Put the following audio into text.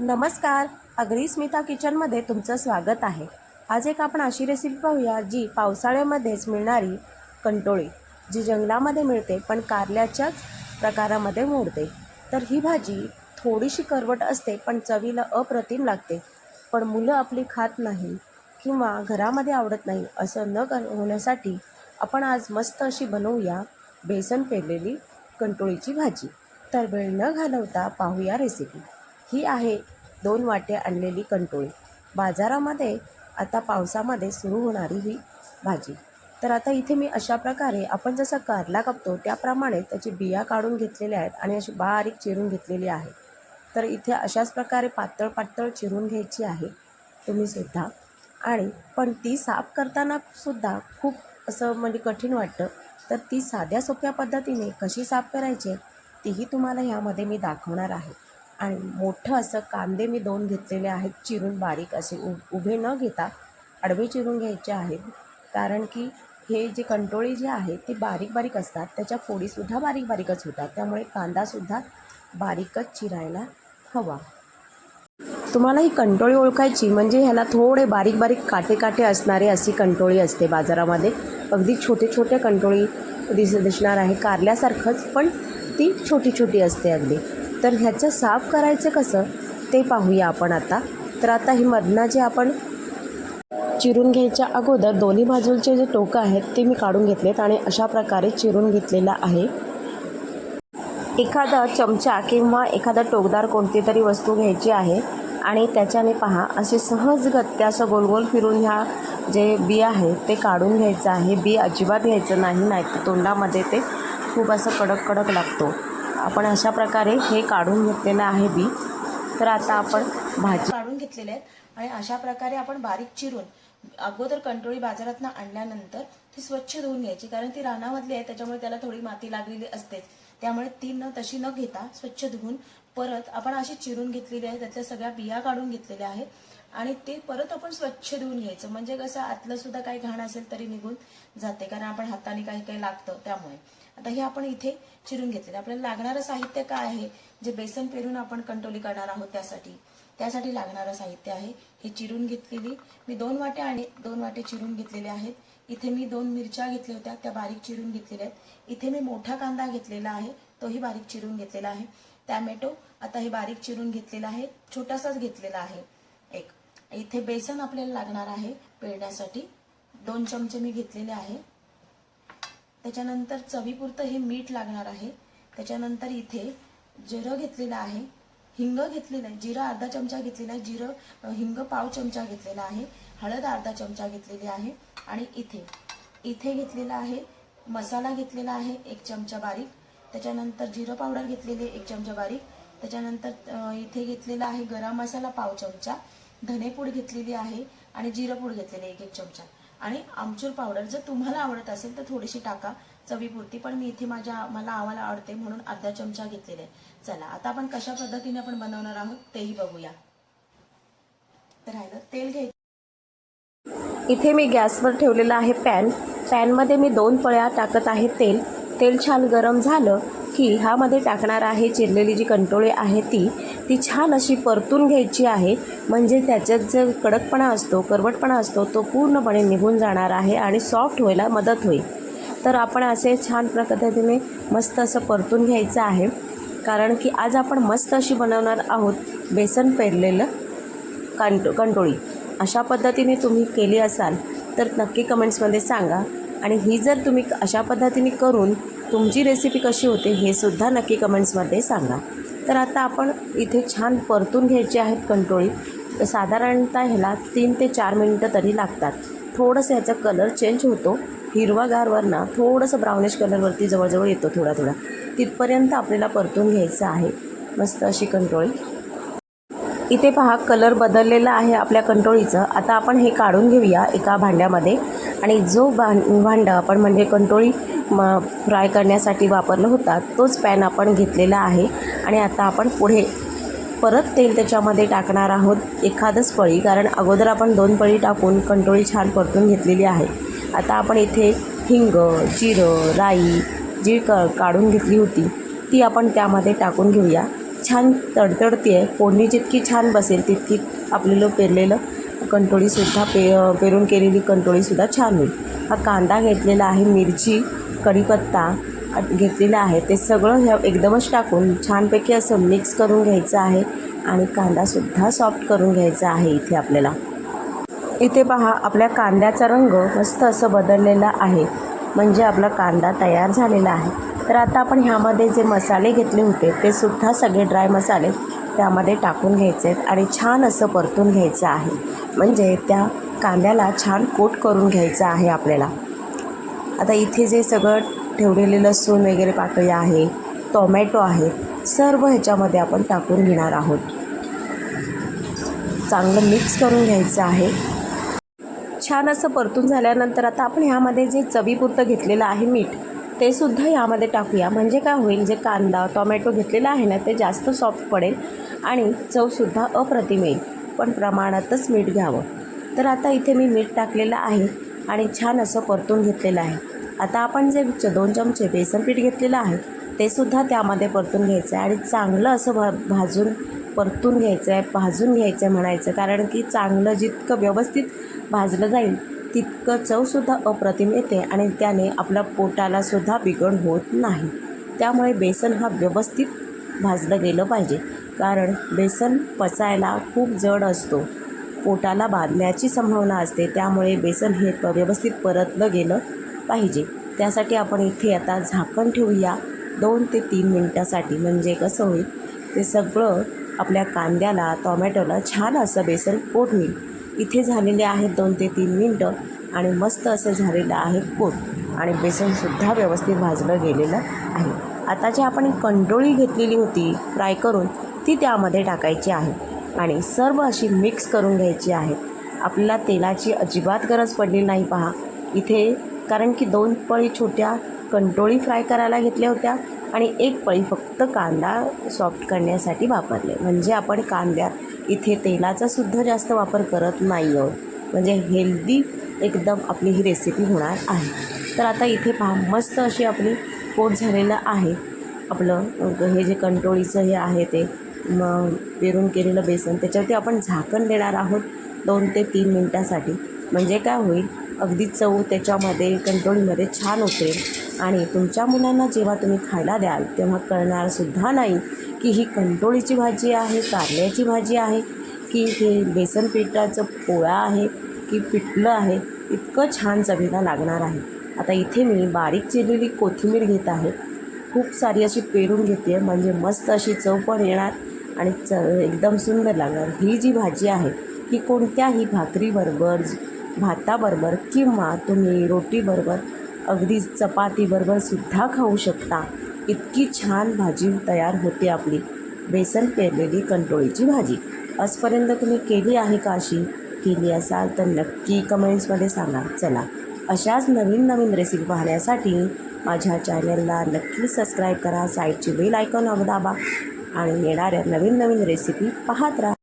नमस्कार. अग्री स्मिता किचनमध्ये तुमचं स्वागत आहे. आज एक आपण अशी रेसिपी पाहूया जी पावसाळ्यामध्येच मिळणारी कंटोळी जी जंगलामध्ये मिळते पण कारल्याच्याच प्रकारामध्ये मोडते. तर ही भाजी थोडीशी करवट असते पण चवीला अप्रतिम लागते. पण मुलं आपली खात नाही किंवा घरामध्ये आवडत नाही असं न कर होण्यासाठी आपण आज मस्त अशी बनवूया बेसन पेरलेली कंटोळीची भाजी. तर वेळ न घालवता पाहूया रेसिपी ही आहे दोन वाटे आणलेली कंटोळी. बाजारामध्ये आता पावसामध्ये सुरू होणारी ही भाजी. तर आता इथे मी अशा प्रकारे आपण जसं कारला कापतो त्याप्रमाणे त्याची बिया काढून घेतलेल्या आहेत आणि अशी बारीक चिरून घेतलेली आहे. तर इथे अशाच प्रकारे पातळ पातळ चिरून घ्यायची आहे तुम्हीसुद्धा आणि पण ती साफ करताना सुद्धा खूप असं म्हणजे कठीण वाटतं. तर ती साध्या सोप्या पद्धतीने कशी साफ करायची तीही तुम्हाला ह्यामध्ये मी दाखवणार आहे. आणि मोठं असं कांदे मी दोन घेतलेले आहेत चिरून बारीक असे उ उभे न घेता आडवे चिरून घ्यायचे आहेत. कारण की हे जे कंटोळी जे आहेत ते बारीक बारीक असतात. त्याच्या फोडीसुद्धा बारीक बारीकच होतात. त्यामुळे कांदासुद्धा बारीकच चिरायला हवा. तुम्हाला ही कंटोळी ओळखायची म्हणजे ह्याला थोडे बारीक बारीक काटे काटे असणारे अशी कंटोळी असते बाजारामध्ये. अगदी छोटे छोटे कंटोळी दिस दिसणार आहे. कारल्यासारखंच पण ती छोटी छोटी असते अगदी. तर ह्याचं साफ करायचं कसं ते पाहूया आपण आता. तर आता ही मधनं जे आपण चिरून घ्यायच्या अगोदर दोन्ही बाजूचे जे टोकं आहेत ते मी काढून घेतलेत आणि अशा प्रकारे चिरून घेतलेलं आहे. एखादा चमचा किंवा एखादा टोकदार कोणती तरी वस्तू घ्यायची आहे आणि त्याच्याने पहा असे सहजगत्या असं गोल गोल फिरून ह्या जे बी आहे ते काढून घ्यायचं आहे. बी अजिबात घ्यायचं नाही नाही तर तोंडामध्ये ते खूप असं कडक कडक लागतो. आपण अशा प्रकारे हे काढून घेतलेलं आहे बी. तर आता आपण भाजी काढून घेतलेले आहेत आणि अशा प्रकारे आपण बारीक चिरून अगोदर कंटोळी बाजारातनं आणल्यानंतर ती स्वच्छ धुवून घ्यायची. कारण ती रानामधली आहे त्याच्यामुळे त्याला थोडी माती लागलेली असतेच. त्यामुळे ती न तशी न घेता स्वच्छ धुवून परत आपण अशी चिरून घेतलेली आहे. त्यातल्या सगळ्या बिया काढून घेतलेल्या आहेत. आणि ते परत आपण स्वच्छ धुवून घ्यायचं. म्हणजे कसं आतलं सुद्धा काही घाण असेल तरी निघून जाते कारण आपण हाताने काही काही लागतं त्यामुळे. आता हे आपण इथे चिरून घेतलेलं आपल्याला लागणारं साहित्य काय आहे? जे बेसन पेरून आपण कंटोली करणार आहोत त्यासाठी. त्यासाठी लागणारं साहित्य आहे. हे चिरून घेतलेली. मी दोन वाटे आणि दोन वाटे चिरून घेतलेले आहेत. इथे मी दोन मिरच्या घेतल्या होत्या त्या बारीक चिरून घेतलेल्या आहेत. इथे मी मोठा कांदा घेतलेला आहे तोही बारीक चिरून घेतलेला आहे. टॅमॅटो आता हे बारीक चिरून घेतलेला आहे. छोटासाच घेतलेला आहे. एक. इथे बेसन आपल्याला लागणार आहे पेरण्यासाठी. दोन चमचे मी घेतलेले आहे. त्याच्यानंतर चवीपुरतं हे मीठ लागणार आहे. त्याच्यानंतर इथे जिरं घेतलेलं आहे. हिंग घेतलेलं आहे. जिरं अर्धा चमचा घेतलेला आहे. जिरं हिंग पाव चमचा घेतलेला आहे. हळद अर्धा चमचा घेतलेली आहे. आणि इथे इथे घेतलेला आहे मसाला घेतलेला आहे एक चमचा बारीक. त्याच्यानंतर जिरं पावडर घेतलेली आहे एक चमचा बारीक. त्याच्यानंतर इथे घेतलेला आहे गरम मसाला पाव चमचा. धनेपूड घेतलेली आहे आणि जिरंपूड घेतलेली आहे एक एक चमचा. आणि आमचूर पावडर जर तुम्हाला आवडत असेल तर थोडीशी टाका चवीपुरती पण मी इथे माझ्या मला आम्हाला आवडते म्हणून अर्धा चमचा घेतलेला आहे. चला आता आपण कशा पद्धतीने आपण बनवणार आहोत तेही बघूया. तर राहिलं तेल घ्यायचं. इथे मी गॅसवर ठेवलेला आहे पॅन. पॅनमध्ये मी दोन पळ्या टाकत आहे तेल. तेल छान गरम झालं की ह्यामध्ये टाकणार आहे चिरलेली जी कंटोळी आहे ती ती छान अशी परतून घ्यायची आहे. म्हणजे त्याच्यात जो कडकपणा असतो करवटपणा असतो तो पूर्णपणे निघून जाणार आहे आणि सॉफ्ट व्हायला मदत होईल. तर आपण असे छान पद्धतीने मस्त असं परतून घ्यायचं आहे. कारण की आज आपण मस्त अशी बनवणार आहोत बेसन पेरलेलं कंटो कंटोळी. अशा पद्धतीने तुम्ही केली असाल तर नक्की कमेंट्समध्ये सांगा. आणि ही जर तुम्ही अशा पद्धतीने करून तुमची रेसिपी कशी होते हे सुद्धा नक्की कमेंट्समध्ये सांगा. तर आता आपण इथे छान परतून घ्यायची आहेत कंटोळी. साधारणतः ह्याला तीन ते चार मिनटं तरी लागतात. थोडंसं ह्याचा कलर चेंज होतो. हिरवागारवरनं थोडंसं ब्राउनिश कलरवरती जवळजवळ येतो थोडा थोडा. तिथपर्यंत आपल्याला परतून घ्यायचं आहे. मस्त अशी कंट्रोळी इथे पहा कलर बदललेला आहे आपल्या कंटोळीचं. आता आपण हे काढून घेऊया एका भांड्यामध्ये. आणि जो भां भांडं आपण म्हणजे कंटोळी म फ्राय करण्यासाठी वापरला होता तोच पॅन आपण घेतलेला आहे. आणि आता आपण पुढे परत तेल त्याच्यामध्ये टाकणार आहोत एखादंच पळी कारण अगोदर आपण दोन पळी टाकून कंटोळी छान परतून घेतलेली आहे. आता आपण इथे हिंग जिरं राई जी क काढून घेतली होती ती आपण त्यामध्ये टाकून घेऊया. छान तडतडती आहे फोडणी जितकी छान बसेल तितकी आपलेलं पेरलेलं कंटोळीसुद्धा पे पेरून केलेली कंटोळीसुद्धा छान होईल. हा कांदा घेतलेला आहे मिरची कढीपत्ता घेतलेला आहे. ते सगळं ह्या एकदमच टाकून छानपैकी असं मिक्स करून घ्यायचं आहे आणि कांदासुद्धा सॉफ्ट करून घ्यायचा आहे इथे आपल्याला. इथे पहा आपल्या कांद्याचा रंग मस्त असं बदललेला आहे. म्हणजे आपला कांदा तयार झालेला आहे. तर आता आपण ह्यामध्ये जे मसाले घेतले होते ते सुद्धा सगळे ड्राय मसाले त्यामध्ये टाकून घ्यायचे आहेत आणि छान असं परतून घ्यायचं आहे. म्हणजे त्या कांद्याला छान कोट करून घ्यायचं आहे आपल्याला. आता इथे जे सगळं ठेवलेले लसूण वगैरे पाकळी आहे टोमॅटो आहे सर्व ह्याच्यामध्ये आपण टाकून घेणार आहोत. चांगलं मिक्स करून घ्यायचं आहे. छान असं परतून झाल्यानंतर आता आपण ह्यामध्ये जे चवीपुरतं घेतलेलं आहे मीठ ते सुद्धा यामध्ये टाकूया. म्हणजे काय होईल? जे कांदा टोमॅटो घेतलेला आहे ना ते जास्त सॉफ्ट पडेल आणि चवसुद्धा अप्रतिम येईल. पण प्रमाणातच मीठ घ्यावं. तर आता इथे मी मीठ टाकलेलं आहे आणि छान असं परतून घेतलेलं आहे. आता आपण जे च- दोन चमचे बेसन पीठ घेतलेलं आहे ते सुद्धा त्यामध्ये परतून घ्यायचं आहे आणि चांगलं असं भा भाजून परतून घ्यायचं आहे भाजून घ्यायचं आहे म्हणायचं. कारण की चांगलं जितकं व्यवस्थित भाजलं जाईल तितकं चवसुद्धा अप्रतिम येते आणि त्याने आपल्या पोटालासुद्धा बिघड होत नाही. त्यामुळे बेसन हा व्यवस्थित भाजलं गेलं पाहिजे. कारण बेसन पचायला खूप जड असतो. पोटाला बांधण्याची संभावना असते त्यामुळे बेसन हे व्यवस्थित परतलं गेलं पाहिजे. त्यासाठी आपण इथे आता झाकण ठेवूया. दोन ते तीन मिनटासाठी. म्हणजे कसं होईल? ते सगळं आपल्या कांद्याला टॉमॅटोला छान असं बेसन पोट होईल. इथे झालेले आहेत दोन ते तीन मिनटं आणि मस्त असं झालेलं आहे कोट आणि बेसनसुद्धा व्यवस्थित भाजलं गेलेलं आहे. आता जी आपण कंडोळी घेतलेली होती फ्राय करून ती त्यामध्ये टाकायची आहे. आणि सर्व अशी मिक्स करून घ्यायची आहे. आपल्याला तेलाची अजिबात गरज पडली नाही पहा. इथे कारण की दोन पळी छोट्या कंटोळी फ्राय करायला घेतल्या होत्या. आणि एक पळी फक्त कांदा सॉफ्ट करण्यासाठी वापरले. म्हणजे आपण कांद्यात इथे तेलाचासुद्धा जास्त वापर करत नाही आहोत. म्हणजे हेल्दी एकदम आपली ही रेसिपी होणार आहे. तर आता इथे पहा मस्त अशी आपली पोट झालेलं आहे. आपलं हे जे कंटोळीचं हे आहे ते मग पेरून केलेलं बेसन त्याच्यावरती आपण झाकण देणार आहोत दोन ते तीन मिनटासाठी. म्हणजे काय होईल अगदी चव त्याच्यामध्ये कंटोळीमध्ये छान होते. आणि तुमच्या मुलांना जेव्हा तुम्ही खायला द्याल तेव्हा कळणारसुद्धा नाही की ही कंटोळीची भाजी आहे कारल्याची भाजी आहे की हे बेसन पिठाचं पोळा आहे की पिठलं आहे. इतकं छान चवीला लागणार आहे. आता इथे मी बारीक चिरलेली कोथिंबीर घेत आहे. खूप सारी अशी पेरून घेते म्हणजे मस्त अशी चव पण येणार आणि च एकदम सुंदर लागणार. ही जी भाजी आहे ही कोणत्याही भाकरीबरोबर भाताबरोबर किंवा तुम्ही रोटीबरोबर अगदी चपातीबरोबर सुद्धा खाऊ शकता. इतकी छान भाजी तयार होते आपली. बेसन पेरलेली कंटोळीची भाजी. आजपर्यंत तुम्ही केली आहे का अशी? केली असाल तर नक्की कमेंट्समध्ये सांगा. चला अशाच नवीन नवीन रेसिपी पाहण्यासाठी माझ्या चॅनलला नक्की सबस्क्राईब करा. साईडची बेल आयकॉन दाबा आणि येणाऱ्या नवीन नवीन रेसिपी पाहत राहा.